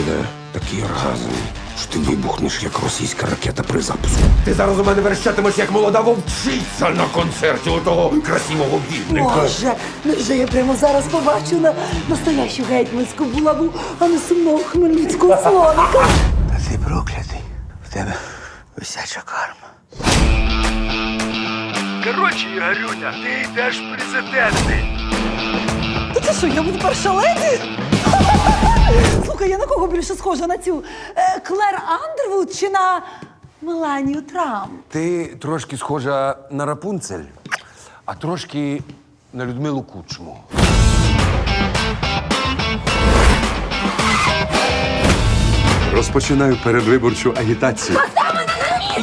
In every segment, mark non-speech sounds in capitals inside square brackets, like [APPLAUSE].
буде такий оргазм, що ти вибухнеш, як російська ракета при запуску. Ти зараз у мене верещатимеш, як молода вовчиця на концерті у того красивого бідника. Боже, ну вже я прямо зараз побачу на настоящу гетьманську булаву, а не сумного хмельницького слоника. Та ти проклятий. В тебе висяча карма. Коротше, Ігорюня, ти йдеш президенти. Та це що, я буду перша леді? Я на кого більше схожа на цю е, Клер Андервуд чи на Меланію Трамп? Ти трошки схожа на Рапунцель, а трошки на Людмилу Кучму. Розпочинаю передвиборчу агітацію.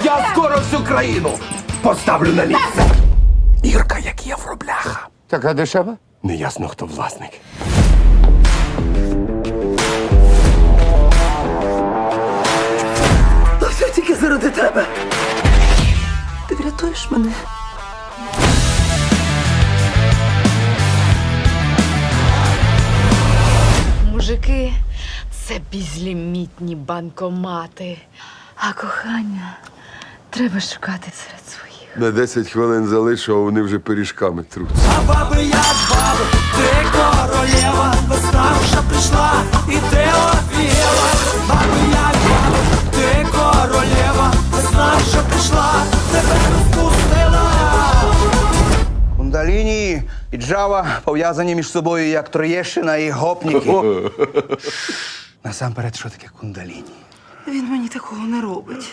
Я скоро всю країну поставлю на місце. Ірка, як євробляха. Така дешева? Неясно, хто власник. Заради тебе. Ти врятуєш мене. Мужики це безлімітні банкомати. А кохання треба шукати серед своїх. На 10 хвилин залишу, а вони вже пиріжками труться. Баби як баби, ти королева, весна і Джава пов'язані між собою як Троєщина і гопніки. [LAUGHS] Насамперед, що таке кундаліні? Він мені такого не робить.